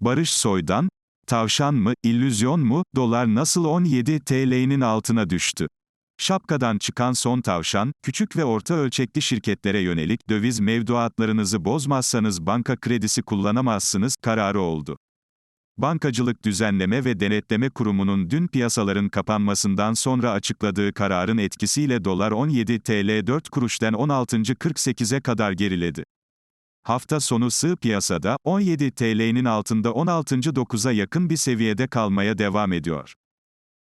Barış Soydan, tavşan mı, illüzyon mu, dolar nasıl 17 TL'nin altına düştü? Şapkadan çıkan son tavşan, küçük ve orta ölçekli şirketlere yönelik döviz mevduatlarınızı bozmazsanız banka kredisi kullanamazsınız kararı oldu. Bankacılık Düzenleme ve Denetleme Kurumu'nun dün piyasaların kapanmasından sonra açıkladığı kararın etkisiyle dolar 17 TL 4 kuruşten 16.48'e kadar geriledi. Hafta sonu sığ piyasada 17 TL'nin altında 16.9'a yakın bir seviyede kalmaya devam ediyor.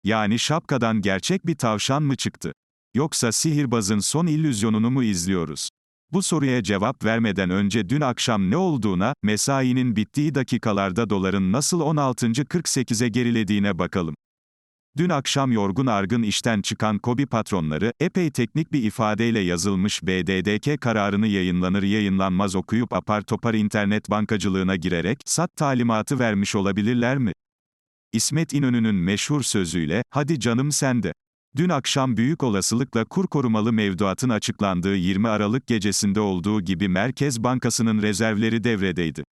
Yani şapkadan gerçek bir tavşan mı çıktı? Yoksa sihirbazın son illüzyonunu mu izliyoruz? Bu soruya cevap vermeden önce dün akşam ne olduğuna, mesainin bittiği dakikalarda doların nasıl 16.48'e gerilediğine bakalım. Dün akşam yorgun argın işten çıkan KOBİ patronları, epey teknik bir ifadeyle yazılmış BDDK kararını yayınlanır yayınlanmaz okuyup apar topar internet bankacılığına girerek, sat talimatı vermiş olabilirler mi? İsmet İnönü'nün meşhur sözüyle, hadi canım sende. Dün akşam büyük olasılıkla kur korumalı mevduatın açıklandığı 20 Aralık gecesinde olduğu gibi Merkez Bankası'nın rezervleri devredeydi.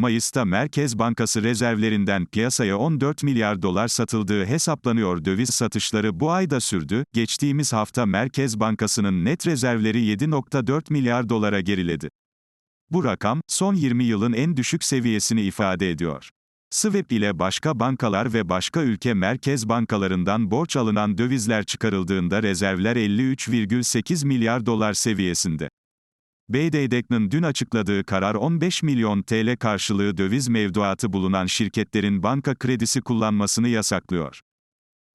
Mayıs'ta Merkez Bankası rezervlerinden piyasaya 14 milyar dolar satıldığı hesaplanıyor döviz satışları bu ayda sürdü, geçtiğimiz hafta Merkez Bankası'nın net rezervleri 7.4 milyar dolara geriledi. Bu rakam, son 20 yılın en düşük seviyesini ifade ediyor. Swap ile başka bankalar ve başka ülke merkez bankalarından borç alınan dövizler çıkarıldığında rezervler 53,8 milyar dolar seviyesinde. BDDK'nın dün açıkladığı karar 15 milyon TL karşılığı döviz mevduatı bulunan şirketlerin banka kredisi kullanmasını yasaklıyor.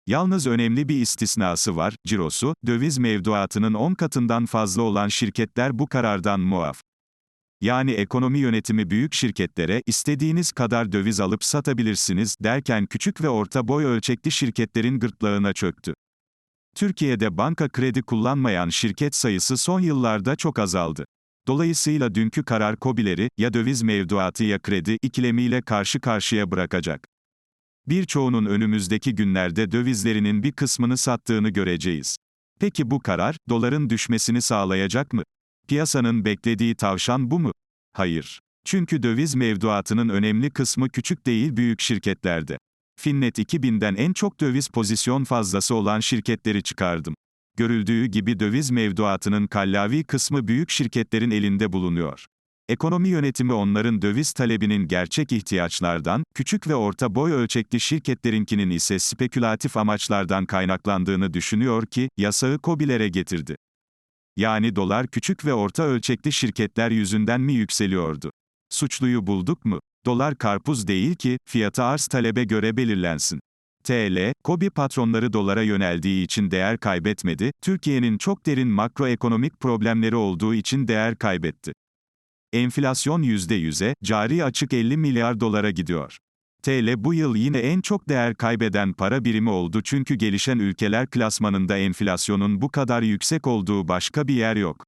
Yalnız önemli bir istisnası var, cirosu, döviz mevduatının 10 katından fazla olan şirketler bu karardan muaf. Yani ekonomi yönetimi büyük şirketlere istediğiniz kadar döviz alıp satabilirsiniz derken küçük ve orta boy ölçekli şirketlerin gırtlağına çöktü. Türkiye'de banka kredi kullanmayan şirket sayısı son yıllarda çok azaldı. Dolayısıyla dünkü karar kobileri, ya döviz mevduatı ya kredi, ikilemiyle karşı karşıya bırakacak. Birçoğunun önümüzdeki günlerde dövizlerinin bir kısmını sattığını göreceğiz. Peki bu karar, doların düşmesini sağlayacak mı? Piyasanın beklediği tavşan bu mu? Hayır. Çünkü döviz mevduatının önemli kısmı küçük değil büyük şirketlerde. Finnet 2000'den en çok döviz pozisyon fazlası olan şirketleri çıkardım. Görüldüğü gibi döviz mevduatının kallavi kısmı büyük şirketlerin elinde bulunuyor. Ekonomi yönetimi onların döviz talebinin gerçek ihtiyaçlardan, küçük ve orta boy ölçekli şirketlerinkinin ise spekülatif amaçlardan kaynaklandığını düşünüyor ki, yasağı COBİ'lere getirdi. Yani dolar küçük ve orta ölçekli şirketler yüzünden mi yükseliyordu? Suçluyu bulduk mu? Dolar karpuz değil ki, fiyatı arz talebe göre belirlensin. TL, KOBİ patronları dolara yöneldiği için değer kaybetmedi, Türkiye'nin çok derin makroekonomik problemleri olduğu için değer kaybetti. Enflasyon %100'e, cari açık 50 milyar dolara gidiyor. TL bu yıl yine en çok değer kaybeden para birimi oldu çünkü gelişen ülkeler klasmanında enflasyonun bu kadar yüksek olduğu başka bir yer yok.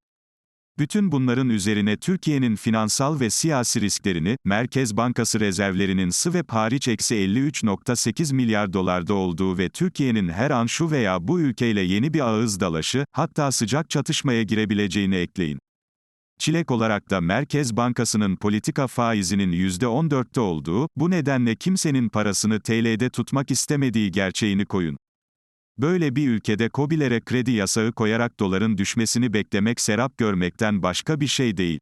Bütün bunların üzerine Türkiye'nin finansal ve siyasi risklerini, Merkez Bankası rezervlerinin swap hariç eksi 53.8 milyar dolarda olduğu ve Türkiye'nin her an şu veya bu ülkeyle yeni bir ağız dalaşı, hatta sıcak çatışmaya girebileceğini ekleyin. Çilek olarak da Merkez Bankası'nın politika faizinin %14'te olduğu, bu nedenle kimsenin parasını TL'de tutmak istemediği gerçeğini koyun. Böyle bir ülkede COBİ'lere kredi yasağı koyarak doların düşmesini beklemek serap görmekten başka bir şey değil.